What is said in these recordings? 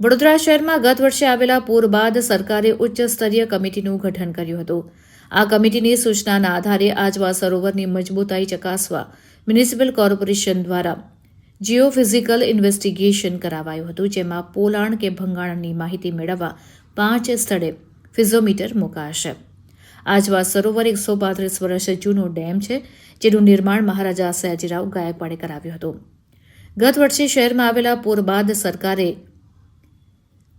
વડોદરા શહેરમાં ગત વર્ષે આવેલા પૂર બાદ સરકારે ઉચ્ચ સ્તરીય કમિટીનું ગઠન કર્યું હતું. આ કમિટીની સૂચનાના આધારે આજવા સરોવરની મજબૂતાઈ ચકાસવા મ્યુનિસિપલ કોર્પોરેશન દ્વારા જીઓફિઝિકલ ઇન્વેસ્ટિગેશન કરાવાયું હતું, જેમાં પોલાણ કે ભંગાણની માહિતી મેળવવા પાંચ સ્થળે ફિઝોમીટર મુકાશે. આજવા સરોવર એકસો પાંત્રીસ વર્ષ જૂનો ડેમ છે, જેનું નિર્માણ મહારાજા સયાજીરાવ ગાયકવાડે કરાવ્યું હતું. ગત વર્ષે શહેરમાં આવેલા પૂર બાદ સરકારે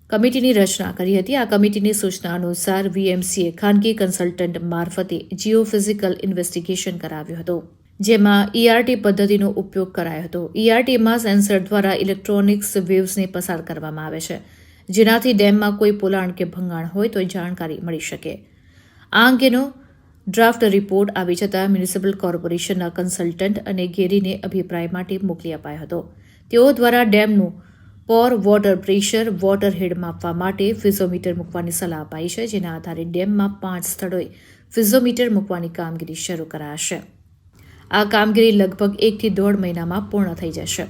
કમિટીની રચના કરી હતી. આ કમિટીની સૂચના અનુસાર વીએમસીએ ખાનગી કન્સલ્ટન્ટ મારફતે જીઓફિઝિકલ ઇન્વેસ્ટિગેશન કરાવ્યું હતું, જેમાં ઈઆરટી પદ્ધતિનો ઉપયોગ કરાયો હતો. ઈઆરટીમાં સેન્સર દ્વારા ઇલેક્ટ્રોનિક્સ વેવ્સને પસાર કરવામાં આવે છે. જેનાથી ડેમમાં કોઈ પોલાણ કે ભંગાણ હોય તો જાણકારી મળી શકે. આ અંગેનો ડ્રાફ્ટ રિપોર્ટ આવી જતાં મ્યુનિસિપલ કોર્પોરેશનના કન્સલ્ટન્ટ અને ગેરીને અભિપ્રાય માટે મોકલી અપાયો હતો. તેઓ દ્વારા ડેમનું pore water pressure water head માપવા માટે ફિઝોમીટર મૂકવાની સલાહ અપાઈ છે, જેના આધારે ડેમમાં પાંચ સ્થળોએ ફિઝોમીટર મૂકવાની કામગીરી શરૂ કરાશે. આ કામગીરી લગભગ એકથી દોઢ મહિનામાં પૂર્ણ થઈ જશે.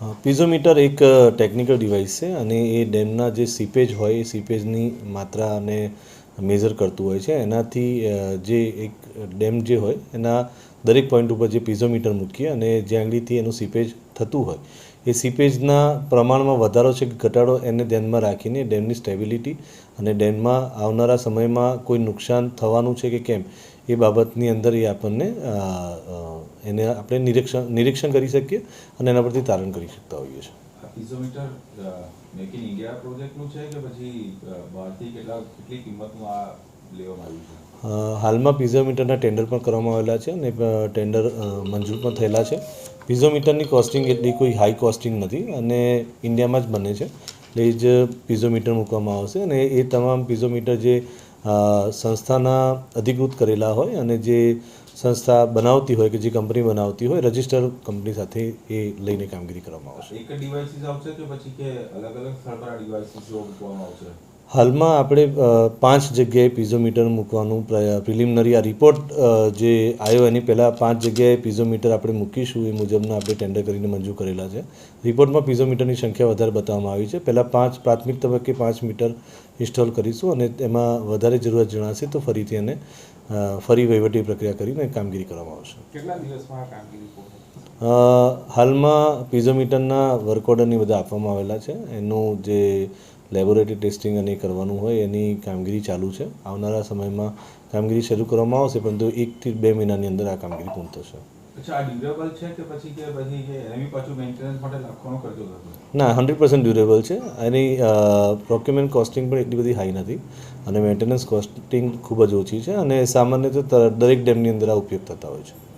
પીઝોમીટર એક ટેકનિકલ ડિવાઇસ છે અને એ ડેમના જે સીપેજ હોય, એ સીપેજની માત્રાને મેઝર કરતું હોય છે. એનાથી જે એક ડેમ જે હોય, એના દરેક પોઈન્ટ ઉપર જે પીઝોમીટર મૂકીએ અને જ્યાં આંગળીથી એનું સીપેજ થતું હોય, એ સીપેજના પ્રમાણમાં વધારો છે કે ઘટાડો એને ધ્યાનમાં રાખીને ડેમની સ્ટેબિલિટી અને ડેમમાં આવનારા સમયમાં કોઈ નુકસાન થવાનું છે કે કેમ એ બાબતની અંદર એ આપણને એને આપણે નિરીક્ષણ નિરીક્ષણ કરી શકીએ અને એના પરથી તારણ કરી શકતા હોઈએ છીએ. મેક ઇન ઇન્ડિયા પ્રોજેક્ટનું છે કે પછી બહારથી કેટલા કેટલી કિંમતનું આ લેવામાં આવ્યું છે? હાલમાં પીઝોમીટરના ટેન્ડર પણ કરવામાં આવેલા છે અને ટેન્ડર મંજૂર પણ થયેલા છે. પીઝોમીટરની કોસ્ટિંગ એટલી કોઈ હાઈ કોસ્ટિંગ નથી અને ઇન્ડિયામાં જ બને છે. એટલે એ જ પીઝોમીટર મૂકવામાં આવશે અને એ તમામ પીઝોમીટર જે સંસ્થાના અધિકૃત કરેલા હોય અને જે સંસ્થા બનાવતી હોય કે જે કંપની બનાવતી હોય, રજિસ્ટર કંપની સાથે એ લઈને કામગીરી કરવામાં આવશે. એક ડિવાઇસીસ આવશે કે પછી કે અલગ અલગ સ્થળ પર ડિવાઇસીસ આવશે? હાલમાં આપણે પાંચ જગ્યાએ પીઝોમીટર મૂકવાનું પ્રિલિમિનરી આ રિપોર્ટ જે આવ્યો એની પહેલાં પાંચ જગ્યાએ પીઝોમીટર આપણે મૂકીશું એ મુજબના આપણે ટેન્ડર કરીને મંજૂર કરેલા છે. રિપોર્ટમાં પીઝોમીટરની સંખ્યા વધારે બતાવવામાં આવી છે. પહેલાં પાંચ પ્રાથમિક તબક્કે પાંચ મીટર ઇન્સ્ટોલ કરીશું અને એમાં વધારે જરૂરિયાત જણાશે તો ફરીથી એને ફરી વહીવટી પ્રક્રિયા કરીને કામગીરી કરવામાં આવશે. કેટલા દિવસમાં કામગીરી હાલમાં પીઝોમીટરના વર્ક ઓર્ડરની બધા આપવામાં આવેલા છે. એનું જે લેબોરેટરી ટેસ્ટિંગ અને કરવાનું હોય એની કામગીરી ચાલુ છે. આવનારા સમયમાં કામગીરી શરૂ કરવામાં આવશે પરંતુ એકથી બે મહિનાની અંદર આ કામગીરી પૂર્ણ થશે. ના હંડ્રેડ પર્સન્ટ ડ્યુરેબલ છે. એની પ્રોક્યુમેન્ટ કોસ્ટિંગ પણ એટલી બધી હાઈ નથી. અને મેન્ટેનન્સ કોસ્ટિંગ ખૂબ જ ઓછી છે. અને સામાન્ય તો દરેક ડેમની અંદર આ ઉપયોગ થતા હોય છે.